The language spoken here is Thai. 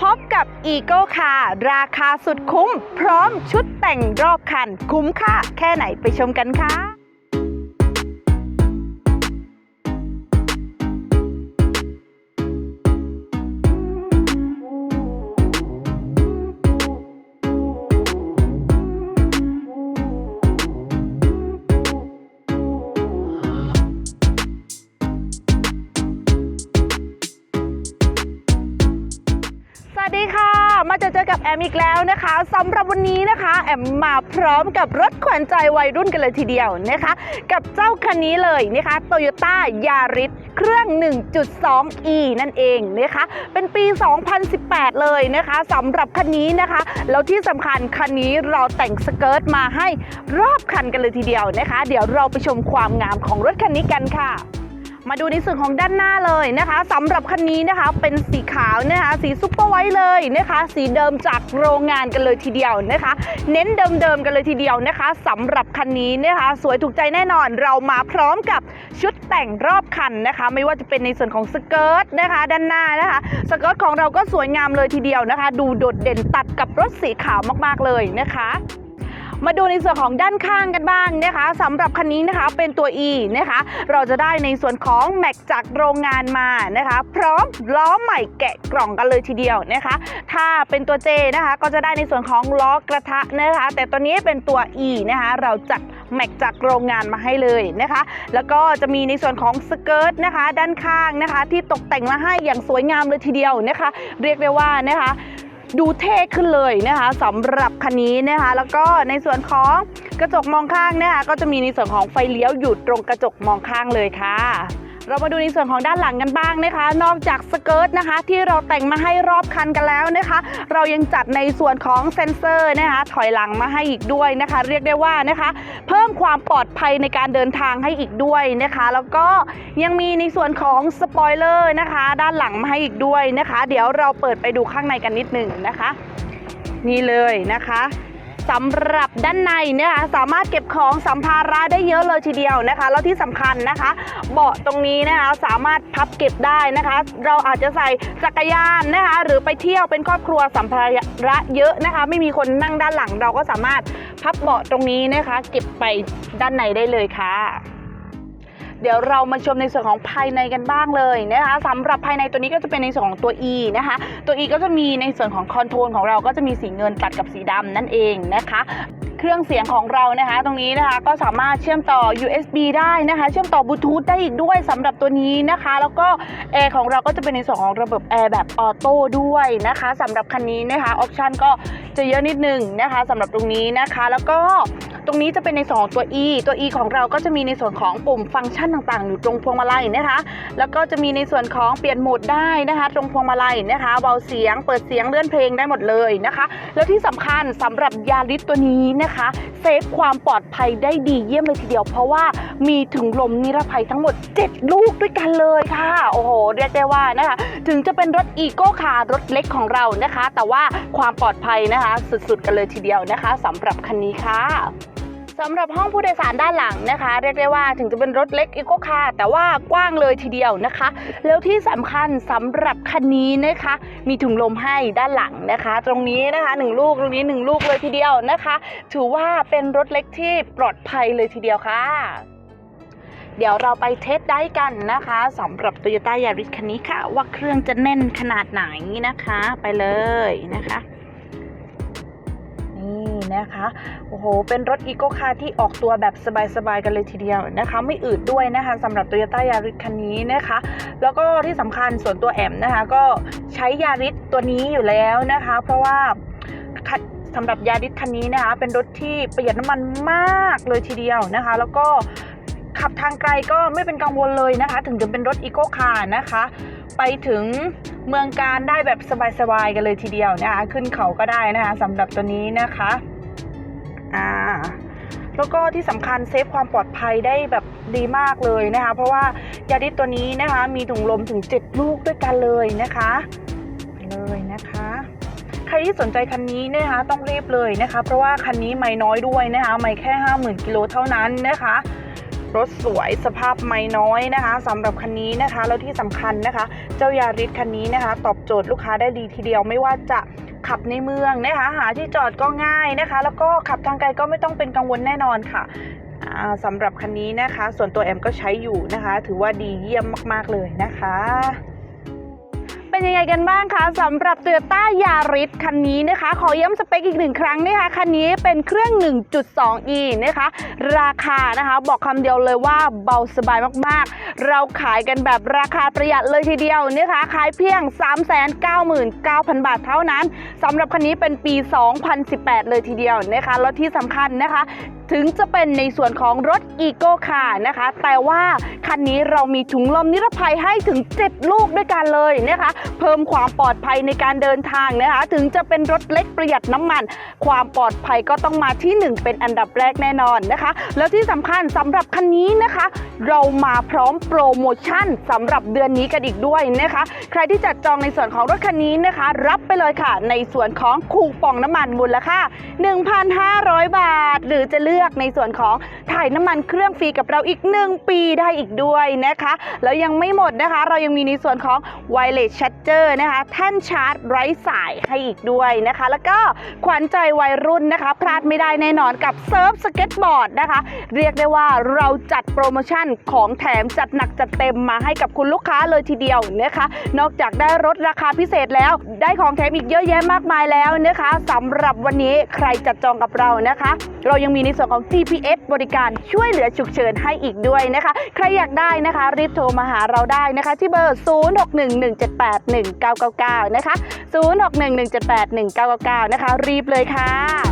พบกับ e g o ค่ะ ราคาสุดคุ้ม พร้อมชุดแต่งรอบคัน คุ้มค่าแค่ไหนไปชมกันค่ะ สวัสดีค่ะ มาเจอเจอกับแอมอีกแล้วนะคะสำหรับวันนี้นะคะ แอมมาพร้อมกับรถขวัญใจวัยรุ่นกันเลยทีเดียวนะคะ กับเจ้าคันนี้เลยนะคะ Toyota Yaris เครื่อง 1.2e นั่นเองนะคะ เป็นปี 2018 เลยนะคะสำหรับคันนี้นะคะ แล้วที่สำคัญคันนี้เราแต่งสเกิร์ตมาให้รอบคันกันเลยทีเดียวนะคะ เดี๋ยวเราไปชมความงามของรถคันนี้กันค่ะ มาดูในส่วนของด้านหน้าเลยนะคะสำหรับคันนี้นะคะเป็นสีขาวนะคะสีซุปเปอร์ไวท์เลยนะคะ สีเดิมจากโรงงานกันเลยทีเดียวนะคะ เน้นเดิมๆกันเลยทีเดียวนะคะสำหรับคันนี้นะคะ สวยถูกใจแน่นอนเรามาพร้อมกับชุดแต่งรอบคันนะคะ ไม่ว่าจะเป็นในส่วนของสเกิร์ตนะคะ ด้านหน้านะคะสเกิร์ตของเราก็สวยงามเลยทีเดียวนะคะ ดูโดดเด่นตัดกับรถสีขาวมากๆเลยนะคะ มาดูในส่วนของด้านข้างกันบ้างนะคะสำหรับคันนี้นะคะเป็นตัว E นะคะ เราจะได้ในส่วนของแม็กจากโรงงานมานะคะ พร้อมล้อใหม่แกะกล่องกันเลยทีเดียวนะคะ ถ้าเป็นตัว J นะคะก็จะได้ในส่วนของล้อกระทะนะคะ แต่ตัวนี้เป็นตัว E นะคะ เราจัดแม็กจากโรงงานมาให้เลยนะคะ แล้วก็จะมีในส่วนของสเกิร์ตนะคะ ด้านข้างนะคะ ที่ตกแต่งมาให้อย่างสวยงามเลยทีเดียวนะคะ เรียกได้ว่านะคะ ดูเท่ขึ้นเลยนะคะสำหรับคันนี้นะคะ แล้วก็ในส่วนของกระจกมองข้างนะคะ ก็จะมีในส่วนของไฟเลี้ยวอยู่ตรงกระจกมองข้างเลยค่ะ เรามาดูในส่วนของด้านหลังกันบ้างนะคะ นอกจากสเกิร์ตนะคะ ที่เราแต่งมาให้รอบคันกันแล้วนะคะ เรายังจัดในส่วนของเซ็นเซอร์นะคะ ถอยหลังมาให้อีกด้วยนะคะ เรียกได้ว่านะคะ เพิ่มความปลอดภัยในการเดินทางให้อีกด้วยนะคะ แล้วก็ยังมีในส่วนของสปอยเลอร์นะคะ ด้านหลังมาให้อีกด้วยนะคะ เดี๋ยวเราเปิดไปดูข้างในกันนิดหนึ่งนะคะ นี่เลยนะคะ สำหรับด้านในเนี่ยค่ะสามารถเก็บของสัมภาระได้เยอะเลยทีเดียวนะคะ แล้วที่สำคัญนะคะ เบาะตรงนี้นะคะสามารถพับเก็บได้นะคะ เราอาจจะใส่จักรยานนะคะ หรือไปเที่ยวเป็นครอบครัวสัมภาระเยอะนะคะ ไม่มีคนนั่งด้านหลังเราก็สามารถพับเบาะตรงนี้นะคะ เก็บไปด้านในได้เลยค่ะ เดี๋ยวเรามาชมในส่วนของภายในกันบ้างเลยนะคะสำหรับภายในตัวนี้ก็จะเป็นในส่วนของตัว E นะคะ ตัว E ก็จะมีในส่วนของคอนโทรลของเราก็จะมีสีเงินตัดกับสีดำนั่นเองนะคะเครื่องเสียงของเรานะคะ ตรงนี้นะคะก็สามารถเชื่อมต่อ USB ได้นะคะ เชื่อมต่อบลูทูธได้อีกด้วยสำหรับตัวนี้นะคะ แล้วก็แอร์ของเราก็จะเป็นในส่วนของระบบแอร์แบบออโต้ด้วยนะคะสำหรับคันนี้นะคะออปชันก็จะเยอะนิดนึงนะคะสำหรับตรงนี้นะคะ แล้วก็ รงนี้จะเป็นในส่วนของตัว E ตัว E ของเราก็จะมีในส่วนของปุ่มฟังก์ชันต่างๆ อยู่ตรงพวงมาลัยนะคะ แล้วก็จะมีในส่วนของเปลี่ยนโหมดได้นะคะ ตรงพวงมาลัยนะคะเบาเสียง เปิดเสียงเลื่อนเพลงได้หมดเลยนะคะ แล้วที่สำคัญสำหรับยาริสตัวนี้นะคะเซฟความปลอดภัยได้ดีเยี่ยมเลยทีเดียว เพราะว่ามีถึงลมนิรภัยทั้งหมด 7 ลูกด้วยกันเลยค่ะ โอ้โห เรียกได้ว่านะคะ ถึงจะเป็นรถอีโก้คาร์รถเล็กของเรานะคะ แต่ว่าความปลอดภัยนะคะ สุดๆ กันเลยทีเดียวนะคะสำหรับคันนี้ค่ะ สำหรับห้องผู้โดยสารด้านหลังนะคะ เรียกได้ว่าถึงจะเป็นรถเล็กอีโคคาร์แต่ว่ากว้างเลยทีเดียวนะคะ แล้วที่สำคัญสำหรับคันนี้นะคะ มีถุงลมให้ด้านหลังนะคะ ตรงนี้นะคะหนึ่งลูกตรงนี้หนึ่งลูกเลยทีเดียวนะคะ ถือว่าเป็นรถเล็กที่ปลอดภัยเลยทีเดียวค่ะ เดี๋ยวเราไปเทสได้กันนะคะสำหรับ Toyota Yaris คันนี้ค่ะ ว่าเครื่องจะแน่นขนาดไหนนะคะ ไปเลยนะคะ นะคะ โอ้โห เป็นรถอีโ c คาร์ที่ออกตัวแบบสบายๆกันเลยทีเดียวนะคะ ไม่อืดด้วยนะคะสำหรับ Toyota Yaris คันนี้นะคะ แล้วก็ที่สำคัญส่วนตัวแอมนะคะ ก็ใช้ยาริสตัวนี้อยู่แล้วนะคะ เพราะว่าสำหรับยาริสคันนี้นะคะ เป็นรถที่ประหยัดน้ำมันมากเลยทีเดียวนะคะ แล้วก็ขับทางไกลก็ไม่เป็นกังวลเลยนะคะ ถึงจะเป็นรถอีโ c คาร์นะคะ ไปถึงเมืองการได้แบบสบายๆกันเลยทีเดียวนะคะ ขึ้นเขาก็ได้นะคะสำหรับตัวนี้นะคะ อ่าแล้วก็ที่สำคัญเซฟความปลอดภัยได้แบบดีมากเลยนะคะ เพราะว่ายาดิสตัวนี้นะคะมีถุงลมถึง 7 ลูกด้วยกันเลยนะคะเลยนะคะ ใครที่สนใจคันนี้นะคะต้องรีบเลยนะคะ เพราะว่าคันนี้ไม่น้อยด้วยนะคะ ไม่แค่ 50,000กิโลเท่านั้นนะคะ รถสวยสภาพไม่น้อยนะคะสำหรับคันนี้นะคะแล้วที่สำคัญนะคะ เจ้ายาริสคันนี้นะคะ ตอบโจทย์ลูกค้าได้ดีทีเดียวไม่ว่าจะขับในเมืองนะคะ หาที่จอดก็ง่ายนะคะ แล้วก็ขับทางไกลก็ไม่ต้องเป็นกังวลแน่นอนค่ะสำหรับคันนี้นะคะ ส่วนตัวแอมก็ใช้อยู่นะคะ ถือว่าดีเยี่ยมมาก ๆ เลยนะคะ เป็นยังไงกันบ้างคะสำหรับ Toyota Yaris คันนี้นะคะ ขอย้ำสเปคอีกหนึ่งครั้งนะคะคันนี้เป็นเครื่อง 1.2e นะคะ ราคานะคะ บอกคำเดียวเลยว่าเบาสบายมากๆ เราขายกันแบบราคาประหยัดเลยทีเดียวนะคะขายเพียง 399,000 บาทเท่านั้นสำหรับคันนี้เป็นปี 2018 เลยทีเดียวนะคะแล้วที่สำคัญนะคะ ถึงจะเป็นในส่วนของรถ e c o Car นะคะ แต่ว่าคันนี้เรามีถุงลมนิรภัยให้ถึง 7 ลูกด้วยกันเลยนะคะ เพิ่มความปลอดภัยในการเดินทางนะคะ ถึงจะเป็นรถเล็กประหยัดน้ำมัน ความปลอดภัยก็ต้องมาที่ 1 เป็นอันดับแรกแน่นอนนะคะ แล้วที่สำคัญสำหรับคันนี้นะคะ เรามาพร้อมโปรโมชั่นสำหรับเดือนนี้กันอีกด้วยนะคะ ใครที่จัดจองในส่วนของรถคันนี้นะคะ รับไปเลยค่ะ ในส่วนของคูปองน้ำมันมูลค่า1,500 บาท หรือจะเลือกือกในส่วนของถ่ายน้ำมันเครื่องฟรีกับเราอีก 1 ปีได้อีกด้วยนะคะ แล้วยังไม่หมดนะคะ เรายังมีในส่วนของ Wireless Charger นะคะแท่นชาร์จไร้สายให้อีกด้วยนะคะ แล้วก็ขวัญใจวัยรุ่นนะคะ พลาดไม่ได้แน่นอนกับเซิร์ฟสเก็ตบอร์ดนะคะ เรียกได้ว่าเราจัดโปรโมชั่นของแถมจัดหนักจัดเต็มมาให้กับคุณลูกค้าเลยทีเดียวนะคะ นอกจากได้ลดราคาพิเศษแล้วได้ของแถมอีกเยอะแยะมากมายแล้วนะคะสำหรับวันนี้ใครจัดจองกับเรานะคะ เรายังมีในส่วนของ GPS บริการช่วยเหลือฉุกเฉินให้อีกด้วยนะคะ ใครอยากได้นะคะ รีบโทรมาหาเราได้นะคะ ที่เบอร์ 0611781999 นะคะ 0611781999 นะคะ รีบเลยค่ะ